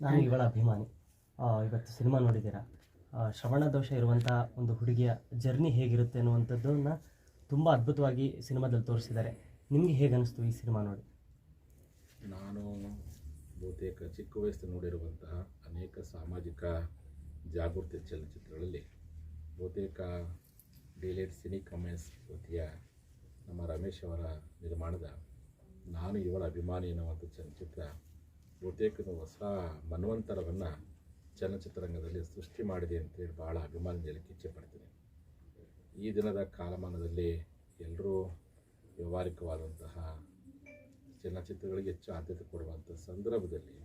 ನಾನು ಇವಳ ಅಭಿಮಾನಿ. ಆ, ಇವತ್ತು ಸಿನಿಮಾ ನೋಡಿದ್ದೀರಾ? ಆ, ಶ್ರವಣ ದೋಷ ಇರುವಂಥ ಒಂದು ಹುಡುಗಿಯ ಜರ್ನಿ ಹೇಗಿರುತ್ತೆ ಅನ್ನುವಂಥದ್ದನ್ನ ತುಂಬ ಅದ್ಭುತವಾಗಿ ಸಿನಿಮಾದಲ್ಲಿ ತೋರಿಸಿದ್ದಾರೆ. ನಿಮಗೆ ಹೇಗೆ ಅನಿಸ್ತು ಈ ಸಿನಿಮಾ ನೋಡಿ? ನಾನು ಬಹುತೇಕ ಚಿಕ್ಕ ವಯಸ್ಸು ನೋಡಿರುವಂತಹ ಅನೇಕ ಸಾಮಾಜಿಕ ಜಾಗೃತಿ ಚಲನಚಿತ್ರಗಳಲ್ಲಿ ಬಹುತೇಕ ಡಿಲೇಟ್ ಸಿನಿ ಕಮೆಂಟ್ಸ್ ವತಿಯ ನಮ್ಮ ರಮೇಶ್ ಅವರ ನಿರ್ಮಾಣದ ನಾನು ಇವಳ ಅಭಿಮಾನಿ ಎನ್ನುವಂಥ ಚಲನಚಿತ್ರ ಬಹುತೇಕ ಒಂದು ಹೊಸ ಮನ್ವಂತರವನ್ನು ಚಲನಚಿತ್ರರಂಗದಲ್ಲಿ ಸೃಷ್ಟಿ ಮಾಡಿದೆ ಅಂತೇಳಿ ಭಾಳ ಅಭಿಮಾನ ಹೇಳಕ್ಕೆ ಇಚ್ಛೆ ಪಡ್ತೀನಿ. ಈ ದಿನದ ಕಾಲಮಾನದಲ್ಲಿ ಎಲ್ಲರೂ ವ್ಯವಹಾರಿಕವಾದಂತಹ ಚಲನಚಿತ್ರಗಳಿಗೆ ಹೆಚ್ಚು ಆದ್ಯತೆ ಕೊಡುವಂಥ ಸಂದರ್ಭದಲ್ಲಿ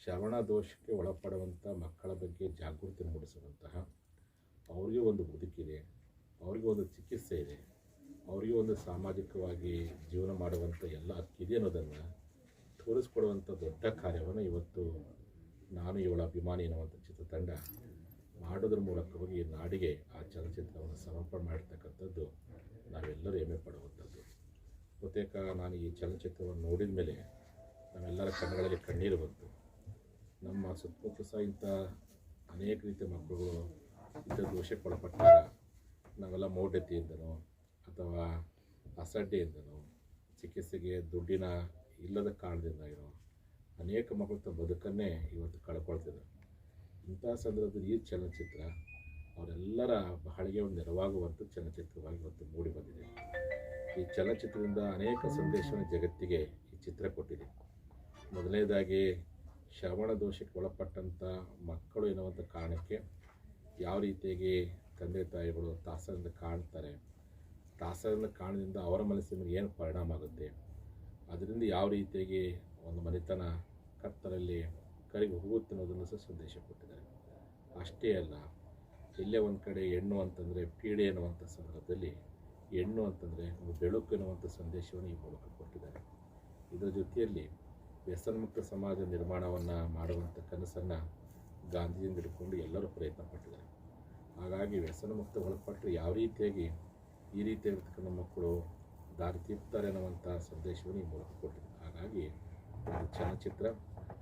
ಶ್ರವಣ ದೋಷಕ್ಕೆ ಒಳಪಡುವಂಥ ಮಕ್ಕಳ ಬಗ್ಗೆ ಜಾಗೃತಿ ಮೂಡಿಸುವಂತಹ ಅವರಿಗೆ ಒಂದು ಬದುಕಿದೆ ಅವರಿಗೆ ಒಂದು ಚಿಕಿತ್ಸೆ ಇದೆ, ಅವರಿಗೆ ಒಂದು ಸಾಮಾಜಿಕವಾಗಿ ಜೀವನ ಮಾಡುವಂಥ ಎಲ್ಲ ಹಕ್ಕಿದೆ ಅನ್ನೋದನ್ನು ತೋರಿಸ್ಕೊಡುವಂಥ ದೊಡ್ಡ ಕಾರ್ಯವನ್ನು ಇವತ್ತು ನಾನು ಇವಳ ಅಭಿಮಾನಿ ಎನ್ನುವಂಥ ಚಿತ್ರತಂಡ ಮಾಡೋದ್ರ ಮೂಲಕವಾಗಿ ನಾಡಿಗೆ ಆ ಚಲನಚಿತ್ರವನ್ನು ಸಮರ್ಪಣೆ ಮಾಡಿರ್ತಕ್ಕಂಥದ್ದು ನಾವೆಲ್ಲರೂ ಹೆಮ್ಮೆ ಪಡುವಂಥದ್ದು. ಬಹುತೇಕ ನಾನು ಈ ಚಲನಚಿತ್ರವನ್ನು ನೋಡಿದ ಮೇಲೆ ನಾವೆಲ್ಲರ ಕಣ್ಣುಗಳಲ್ಲಿ ಕಣ್ಣೀರು ಬಂತು. ನಮ್ಮ ಸುತ್ತಮುತ್ತ ಸಹ ಇಂಥ ಅನೇಕ ರೀತಿಯ ಮಕ್ಕಳುಗಳು ಇಂಥ ದೋಷಕ್ಕೆ ಒಳಪಟ್ಟಾಗ ನಾವೆಲ್ಲ ಮೌಢ್ಯತೆಯಿಂದನೋ ಅಥವಾ ಅಸಡ್ಡೆಯಿಂದನೋ ಚಿಕಿತ್ಸೆಗೆ ದುಡ್ಡಿನ ಇಲ್ಲದ ಕಾರಣದಿಂದಾಗಿರೋ ಅನೇಕ ಮಕ್ಕಳು ತಮ್ಮ ಬದುಕನ್ನೇ ಇವತ್ತು ಕಳ್ಕೊಳ್ತಿದ್ದಾರೆ. ಇಂಥ ಸಂದರ್ಭದಲ್ಲಿ ಈ ಚಲನಚಿತ್ರ ಅವರೆಲ್ಲರ ಬಹಳಿಗೆ ಒಂದು ನೆರವಾಗುವಂಥ ಚಲನಚಿತ್ರವಾಗಿ ಇವತ್ತು ಮೂಡಿ ಬಂದಿದೆ. ಈ ಚಲನಚಿತ್ರದಿಂದ ಅನೇಕ ಸಂದೇಶವನ್ನು ಜಗತ್ತಿಗೆ ಈ ಚಿತ್ರ ಕೊಟ್ಟಿದೆ. ಮೊದಲನೇದಾಗಿ ಶ್ರವಣ ದೋಷಕ್ಕೆ ಒಳಪಟ್ಟಂಥ ಮಕ್ಕಳು ಎನ್ನುವಂಥ ಕಾರಣಕ್ಕೆ ಯಾವ ರೀತಿಯಾಗಿ ತಂದೆ ತಾಯಿಗಳು ತಾಸರಿಂದ ಕಾಣ್ತಾರೆ ತಾಸರಿಂದ ಕಾಣದಿಂದ ಅವರ ಮನಸ್ಸಿನ ಏನು ಪರಿಣಾಮ ಆಗುತ್ತೆ ಅದರಿಂದ ಯಾವ ರೀತಿಯಾಗಿ ಒಂದು ಮನೆತನ ಕತ್ತಲಲ್ಲಿ ಕರಿಗೆ ಹೋಗುತ್ತೆ ಅನ್ನೋದನ್ನು ಸಹ ಸಂದೇಶ ಕೊಟ್ಟಿದ್ದಾರೆ. ಅಷ್ಟೇ ಅಲ್ಲ, ಇಲ್ಲೇ ಒಂದು ಕಡೆ ಹೆಣ್ಣು ಅಂತಂದರೆ ಪೀಡೆ ಎನ್ನುವಂಥ ಸಂದರ್ಭದಲ್ಲಿ ಹೆಣ್ಣು ಅಂತಂದರೆ ಒಂದು ಬೆಳಕು ಎನ್ನುವಂಥ ಸಂದೇಶವನ್ನು ಈ ಮೂಲಕ ಕೊಟ್ಟಿದ್ದಾರೆ. ಇದರ ಜೊತೆಯಲ್ಲಿ ವ್ಯಸನಮುಕ್ತ ಸಮಾಜ ನಿರ್ಮಾಣವನ್ನು ಮಾಡುವಂಥ ಕನಸನ್ನು ಗಾಂಧೀಜಿಯಿಂದ ಹಿಡ್ಕೊಂಡು ಎಲ್ಲರೂ ಪ್ರಯತ್ನ ಪಟ್ಟಿದ್ದಾರೆ. ಹಾಗಾಗಿ ವ್ಯಸನಮುಕ್ತ ಒಳಪಟ್ಟರೆ ಯಾವ ರೀತಿಯಾಗಿ ಈ ರೀತಿಯಾಗಿರ್ತಕ್ಕಂಥ ಮಕ್ಕಳು ದಾರಿ ತೀರ್ತಾರೆ ಅನ್ನುವಂಥ ಸಂದೇಶವನ್ನು ಈ ಮೂಲಕ ಕೊಟ್ಟಿದೆ. ಹಾಗಾಗಿ ಚಲನಚಿತ್ರ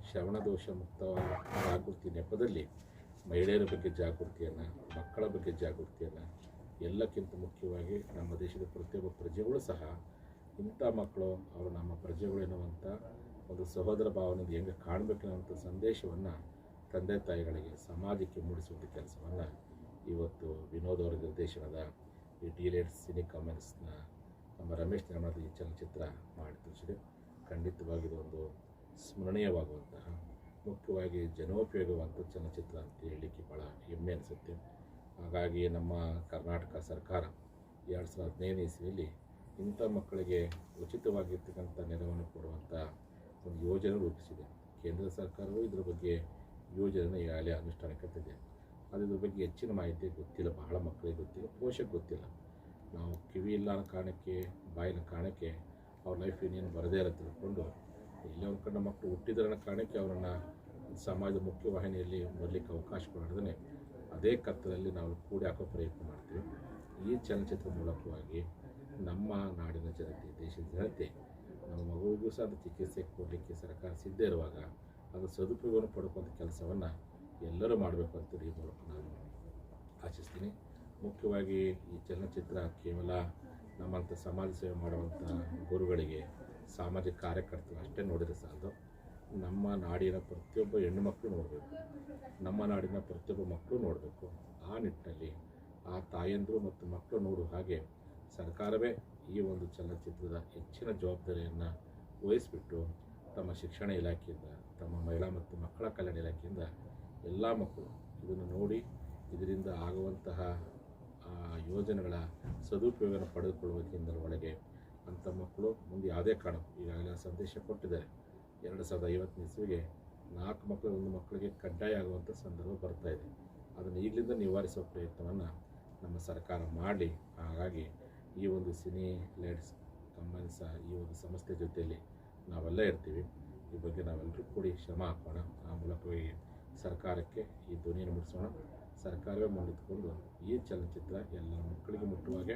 ಶ್ರವಣ ದೋಷ ಮುಕ್ತ ಜಾಗೃತಿ ನೆಪದಲ್ಲಿ ಮಹಿಳೆಯರ ಬಗ್ಗೆ ಜಾಗೃತಿಯನ್ನು, ಮಕ್ಕಳ ಬಗ್ಗೆ ಜಾಗೃತಿಯನ್ನು, ಎಲ್ಲಕ್ಕಿಂತ ಮುಖ್ಯವಾಗಿ ನಮ್ಮ ದೇಶದ ಪ್ರತಿಯೊಬ್ಬ ಪ್ರಜೆಗಳು ಸಹ ಇಂಥ ಮಕ್ಕಳು, ಅವರು ನಮ್ಮ ಪ್ರಜೆಗಳು ಎನ್ನುವಂಥ ಒಂದು ಸಹೋದರ ಭಾವನೆಯಿಂದ ಹೆಂಗೆ ಕಾಣಬೇಕೆನ್ನುವಂಥ ಸಂದೇಶವನ್ನು ತಂದೆ ತಾಯಿಗಳಿಗೆ, ಸಮಾಜಕ್ಕೆ ಮೂಡಿಸುವಂಥ ಕೆಲಸವನ್ನು ಇವತ್ತು ವಿನೋದ್ ಅವರ ನಿರ್ದೇಶನದ ಈ ಡಿಲೇಟ್ ಸಿನಿ ಕಾಮೆಂಟ್ಸ್ನ ನಮ್ಮ ರಮೇಶ್ ನಿರ್ಮಾಣದ ಈ ಚಲನಚಿತ್ರ ಮಾಡಿ ತೋರಿಸಿದೆ ಖಂಡಿತವಾಗಿ ಒಂದು ಸ್ಮರಣೀಯವಾಗುವಂತಹ, ಮುಖ್ಯವಾಗಿ ಜನೋಪಯೋಗವಂಥ ಚಲನಚಿತ್ರ ಅಂತ ಹೇಳಲಿಕ್ಕೆ ಭಾಳ ಹೆಮ್ಮೆ ಅನಿಸುತ್ತೆ. ಹಾಗಾಗಿ ನಮ್ಮ ಕರ್ನಾಟಕ ಸರ್ಕಾರ ಎರಡು ಸಾವಿರದ ಹದಿನೈದನೇ ಇಸ್ವಿಯಲ್ಲಿ ಇಂಥ ಮಕ್ಕಳಿಗೆ ಉಚಿತವಾಗಿರ್ತಕ್ಕಂಥ ನೆರವನ್ನು ಕೊಡುವಂಥ ಒಂದು ಯೋಜನೆ ರೂಪಿಸಿದೆ. ಕೇಂದ್ರ ಸರ್ಕಾರವು ಇದರ ಬಗ್ಗೆ ಯೋಜನೆಯನ್ನು ಈಗಾಗಲೇ ಅನುಷ್ಠಾನಕ್ಕೆ ತಂದಿದೆ. ಅದರ ಬಗ್ಗೆ ಹೆಚ್ಚಿನ ಮಾಹಿತಿ ಗೊತ್ತಿಲ್ಲ, ಬಹಳ ಮಕ್ಕಳಿಗೆ ಗೊತ್ತಿಲ್ಲ ಪೋಷಕ ಗೊತ್ತಿಲ್ಲ. ನಾವು ಕಿವಿ ಇಲ್ಲ ಅನ್ನೋ ಕಾರಣಕ್ಕೆ, ಬಾಯಿನ ಕಾರಣಕ್ಕೆ ಅವ್ರ ಲೈಫ್ ಇನ್ನೇನು ಬರದೇ ಇರೋ ತಿಳ್ಕೊಂಡು, ಇಲ್ಲಿ ಒಂದು ಕಡೆ ಮಕ್ಕಳು ಹುಟ್ಟಿದ್ರ ಅನ್ನೋ ಕಾರಣಕ್ಕೆ ಅವರನ್ನು ಸಮಾಜದ ಮುಖ್ಯವಾಹಿನಿಯಲ್ಲಿ ಬರಲಿಕ್ಕೆ ಅವಕಾಶ ಕೊಡದೇ ಅದೇ ಕತ್ತಲಲ್ಲಿ ನಾವು ಕೂಡಿ ಹಾಕೋ ಪ್ರಯತ್ನ ಮಾಡ್ತೀವಿ. ಈ ಚಲನಚಿತ್ರ ಮೂಲಕವಾಗಿ ನಮ್ಮ ನಾಡಿನ ಜನತೆ, ದೇಶದ ಜನತೆ, ನಮ್ಮ ಮಗುವಿಗೂ ಸಹ ಅದು ಚಿಕಿತ್ಸೆ ಕೊಡಲಿಕ್ಕೆ ಸರ್ಕಾರ ಸಿದ್ಧ ಇರುವಾಗ ಅದು ಸದುಪಯೋಗ ಪಡ್ಕೊಂಥ ಕೆಲಸವನ್ನು ಎಲ್ಲರೂ ಮಾಡಬೇಕು ಅಂತೇಳಿ ಈ ಮೂಲಕ ನಾನು ಆಶಿಸ್ತೀನಿ. ಮುಖ್ಯವಾಗಿ ಈ ಚಲನಚಿತ್ರ ಕೇವಲ ನಮ್ಮಂಥ ಸಮಾಜ ಸೇವೆ ಮಾಡುವಂಥ ಗುರುಗಳಿಗೆ, ಸಾಮಾಜಿಕ ಕಾರ್ಯಕರ್ತರು ಅಷ್ಟೇ ನೋಡಿದರೆ ಸಾಲದು. ನಮ್ಮ ನಾಡಿನ ಪ್ರತಿಯೊಬ್ಬ ಹೆಣ್ಣು ಮಕ್ಕಳು ನೋಡಬೇಕು. ನಮ್ಮ ನಾಡಿನ ಪ್ರತಿಯೊಬ್ಬ ಮಕ್ಕಳು ನೋಡಬೇಕು. ಆ ನಿಟ್ಟಿನಲ್ಲಿ ಆ ತಾಯಂದಿರು ಮತ್ತು ಮಕ್ಕಳು ನೋಡುವ ಹಾಗೆ ಸರ್ಕಾರವೇ ಈ ಒಂದು ಚಲನಚಿತ್ರದ ಹೆಚ್ಚಿನ ಜವಾಬ್ದಾರಿಯನ್ನು ವಹಿಸಿಬಿಟ್ಟು ತಮ್ಮ ಶಿಕ್ಷಣ ಇಲಾಖೆಯಿಂದ, ತಮ್ಮ ಮಹಿಳಾ ಮತ್ತು ಮಕ್ಕಳ ಕಲ್ಯಾಣ ಇಲಾಖೆಯಿಂದ ಎಲ್ಲ ಮಕ್ಕಳು ಇದನ್ನು ನೋಡಿ ಇದರಿಂದ ಆಗುವಂತಹ ಯೋಜನೆಗಳ ಸದುಪಯೋಗನ ಪಡೆದುಕೊಳ್ಳುವುದರಿಂದ ಒಳಗೆ ಅಂಥ ಮಕ್ಕಳು ಮುಂದೆ ಯಾವುದೇ ಕಾರಣಕ್ಕೂ ಈಗಾಗಲೇ ಸಂದೇಶ ಕೊಟ್ಟಿದ್ದಾರೆ. ಎರಡು ಸಾವಿರದ ಐವತ್ತನೇ ಇಸ್ವಿಗೆ ನಾಲ್ಕು ಮಕ್ಕಳು, ಒಂದು ಮಕ್ಕಳಿಗೆ ಕಡ್ಡಾಯ ಆಗುವಂಥ ಸಂದರ್ಭ ಬರ್ತಾ ಇದೆ. ಅದನ್ನು ಈಗಲಿಂದ ನಿವಾರಿಸುವ ಪ್ರಯತ್ನವನ್ನು ನಮ್ಮ ಸರ್ಕಾರ ಮಾಡಿ ಹಾಗಾಗಿ ಈ ಒಂದು ಸಿನಿ ಲೇಡ್ಸ್ ಕಂಬೈನ್ಸ್ ಈ ಒಂದು ಸಂಸ್ಥೆ ಜೊತೆಯಲ್ಲಿ ನಾವೆಲ್ಲ ಇರ್ತೀವಿ. ಈ ಬಗ್ಗೆ ನಾವೆಲ್ಲರೂ ಕೂಡಿ ಶ್ರಮ ಹಾಕೋಣ. ಆ ಮೂಲಕವಾಗಿ ಸರ್ಕಾರಕ್ಕೆ ಈ ಧ್ವನಿಯನ್ನು ಮುಟ್ಟಿಸೋಣ. ಸರ್ಕಾರವೇ ಮುಂದಿಟ್ಕೊಂಡು ಈ ಚಲನಚಿತ್ರ ಎಲ್ಲ ಮಕ್ಕಳಿಗೆ ಮುಟ್ಟುವಾಗೆ,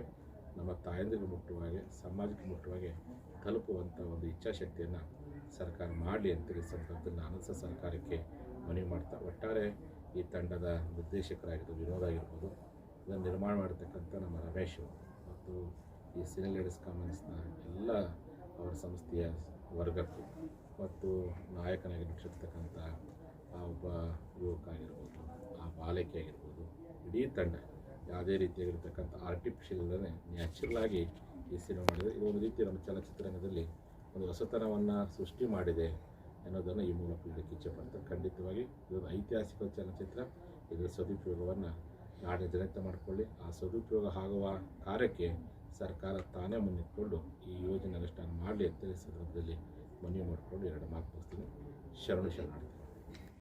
ನಮ್ಮ ತಾಯಂದಿರಿಗೆ ಮುಟ್ಟುವಾಗೆ, ಸಮಾಜಕ್ಕೆ ಮುಟ್ಟುವಾಗೆ ತಲುಪುವಂಥ ಒಂದು ಇಚ್ಛಾಶಕ್ತಿಯನ್ನು ಸರ್ಕಾರ ಮಾಡಲಿ ಅಂತೇಳಿ ಸಂದರ್ಭದಲ್ಲಿ ನಾನು ಸಹ ಸರ್ಕಾರಕ್ಕೆ ಮನವಿ ಮಾಡ್ತಾ, ಒಟ್ಟಾರೆ ಈ ತಂಡದ ನಿರ್ದೇಶಕರಾಗಿರ್ಬೋದು ವಿನೋದ್ ಆಗಿರ್ಬೋದು, ಇದನ್ನು ನಿರ್ಮಾಣ ಮಾಡಿರ್ತಕ್ಕಂಥ ನಮ್ಮ ರಮೇಶ್ ಮತ್ತು ಈ ಸಿನಿ ಲೇಡೀಸ್ ಕಾಮನ್ಸ್ನ ಎಲ್ಲ ಅವರ ಸಂಸ್ಥೆಯ ವರ್ಗಕ್ಕೂ ಮತ್ತು ನಾಯಕನಾಗಿ ನಟಿಸಿರ್ತಕ್ಕಂಥ ಆ ಒಬ್ಬ ಯುವಕ ಆಗಿರ್ಬೋದು, ಆ ಬಾಲಕಿ ಆಗಿರ್ಬೋದು, ಇಡೀ ತಂಡ ಯಾವುದೇ ರೀತಿಯಾಗಿರ್ತಕ್ಕಂಥ ಆರ್ಟಿಫಿಷಿಯಲ್ ಇಲ್ಲದೆ ನ್ಯಾಚುರಲ್ ಆಗಿ ಈ ಸಿನಿಮಾ ಮಾಡಿದೆ. ಇದು ಒಂದು ರೀತಿ ನಮ್ಮ ಚಲನಚಿತ್ರರಂಗದಲ್ಲಿ ಒಂದು ಹೊಸತನವನ್ನು ಸೃಷ್ಟಿ ಮಾಡಿದೆ ಅನ್ನೋದನ್ನು ಈ ಮೂಲಕ ಇದಕ್ಕೆ ಇಚ್ಛೆಪಡ್ತಾರೆ ಖಂಡಿತವಾಗಿ ಇದೊಂದು ಐತಿಹಾಸಿಕ ಚಲನಚಿತ್ರ. ಇದರ ಸದುಪಯೋಗವನ್ನು ನಾಡಿನ ಜನತೆ ಮಾಡಿಕೊಳ್ಳಿ. ಆ ಸದುಪಯೋಗ ಆಗುವ ಕಾರ್ಯಕ್ಕೆ ಸರ್ಕಾರ ತಾನೇ ಮುನ್ನಿಟ್ಕೊಂಡು ಈ ಯೋಜನೆ ಅನುಷ್ಠಾನ ಮಾಡಲಿ ಅಂತ ಸಂದರ್ಭದಲ್ಲಿ ಮನವಿ ಮಾಡಿಕೊಂಡು ಎರಡು ಮಾತು ಮುಗಿಸ್ತೀನಿ. ಶರಣು ಶರಣಾರ್ಥಿ.